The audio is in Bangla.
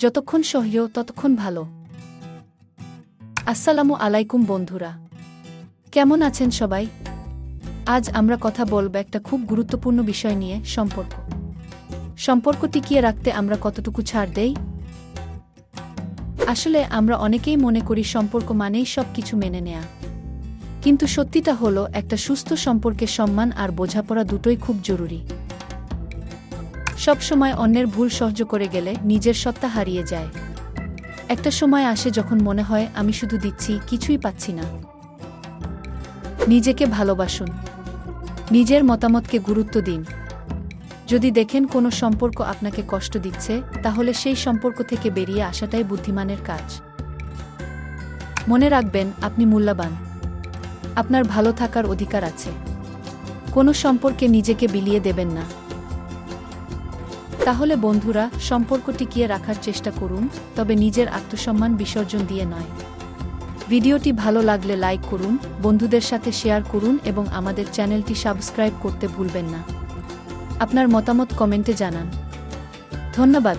যতক্ষণ সহ্য ততক্ষণ ভালো। আসসালামু আলাইকুম বন্ধুরা। কেমন আছেন সবাই? আজ আমরা কথা বলব একটা খুব গুরুত্বপূর্ণ বিষয় নিয়ে, সম্পর্ক। সম্পর্ক টিকিয়ে রাখতে আমরা কতটুকু ছাড় দেই? আসলে আমরা অনেকেই মনে করি সম্পর্ক মানেই সব কিছু মেনে নেয়া। কিন্তু সত্যিটা হলো, একটা সুস্থ সম্পর্কে সম্মান আর বোঝাপড়া দুটোই খুব জরুরি। সব সময় অন্যের ভুল সহ্য করে গেলে নিজের সত্তা হারিয়ে যায়। একটা সময় আসে যখন মনে হয়, আমি শুধু দিচ্ছি, কিছুই পাচ্ছি না। নিজেকে ভালোবাসুন। নিজের মতামতকে গুরুত্ব দিন। যদি দেখেন কোনো সম্পর্ক আপনাকে কষ্ট দিচ্ছে, তাহলে সেই সম্পর্ক থেকে বেরিয়ে আসাটাই বুদ্ধিমানের কাজ। মনে রাখবেন, আপনি মূল্যবান। আপনার ভালো থাকার অধিকার আছে। কোনো সম্পর্কে নিজেকে বিলিয়ে দেবেন না। তাহলে বন্ধুরা সম্পর্ক টিকিয়ে রাখার চেষ্টা করুন, তবে নিজের আত্মসম্মান বিসর্জন দিয়ে নয়। ভিডিওটি ভালো লাগলে লাইক করুন, বন্ধুদের সাথে শেয়ার করুন এবং আমাদের চ্যানেলটি সাবস্ক্রাইব করতে ভুলবেন না। আপনার মতামত কমেন্টে জানান। ধন্যবাদ।